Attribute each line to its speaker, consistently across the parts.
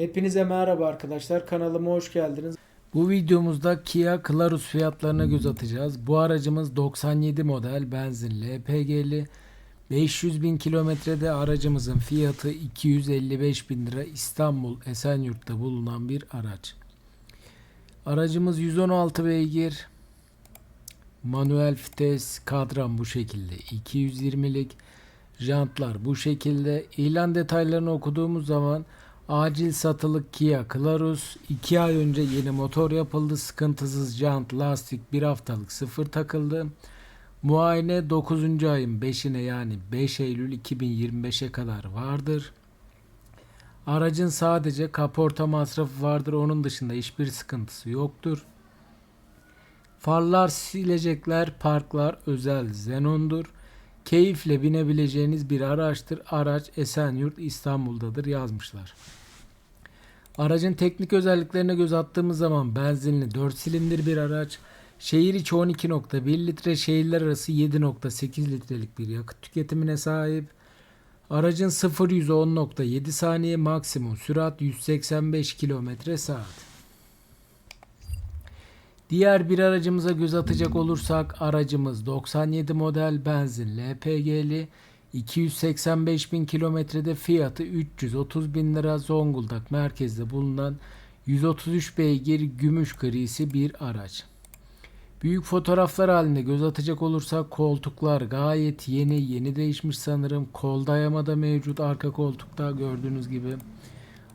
Speaker 1: Hepinize merhaba arkadaşlar. Kanalıma hoş geldiniz. Bu videomuzda Kia Clarus fiyatlarına göz atacağız. Bu aracımız 97 model benzinli LPG'li 500 bin kilometrede aracımızın fiyatı 255 bin lira İstanbul Esenyurt'ta bulunan bir araç. Aracımız 116 beygir manuel vites kadran bu şekilde 220'lik jantlar bu şekilde ilan detaylarını okuduğumuz zaman acil satılık Kia Clarus 2 ay önce yeni motor yapıldı sıkıntısız jant lastik bir haftalık sıfır takıldı muayene 9. ayın 5'ine yani 5 Eylül 2025'e kadar vardır aracın sadece kaporta masrafı vardır onun dışında hiçbir sıkıntısı yoktur Farlar silecekler, parklar özel Xenon'dur. Keyifle binebileceğiniz bir araçtır. Araç Esenyurt İstanbul'dadır yazmışlar. Aracın teknik özelliklerine göz attığımız zaman benzinli 4 silindir bir araç. Şehir içi 12.1 litre, şehirler arası 7.8 litrelik bir yakıt tüketimine sahip. Aracın 0 100'e 10.7 saniye maksimum sürat 185 km saat. Diğer bir aracımıza göz atacak olursak aracımız 97 model benzin LPG'li 285 bin kilometrede fiyatı 330 bin lira Zonguldak merkezde bulunan 133 beygir gümüş grisi bir araç. Büyük fotoğraflar halinde göz atacak olursak koltuklar gayet yeni yeni değişmiş sanırım kol dayama da mevcut arka koltukta gördüğünüz gibi.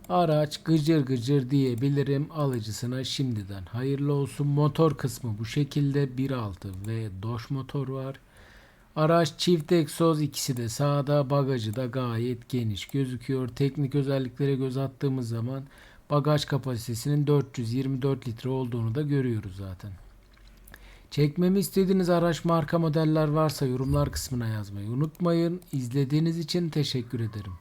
Speaker 1: Araç gıcır gıcır diyebilirim alıcısına şimdiden. Hayırlı olsun motor kısmı bu şekilde 1.6 ve doş motor var. Araç çift egzoz ikisi de sağda bagajı da gayet geniş gözüküyor. Teknik özelliklere göz attığımız zaman bagaj kapasitesinin 424 litre olduğunu da görüyoruz zaten. Çekmemi istediğiniz araç marka modeller varsa yorumlar kısmına yazmayı unutmayın. İzlediğiniz için teşekkür ederim.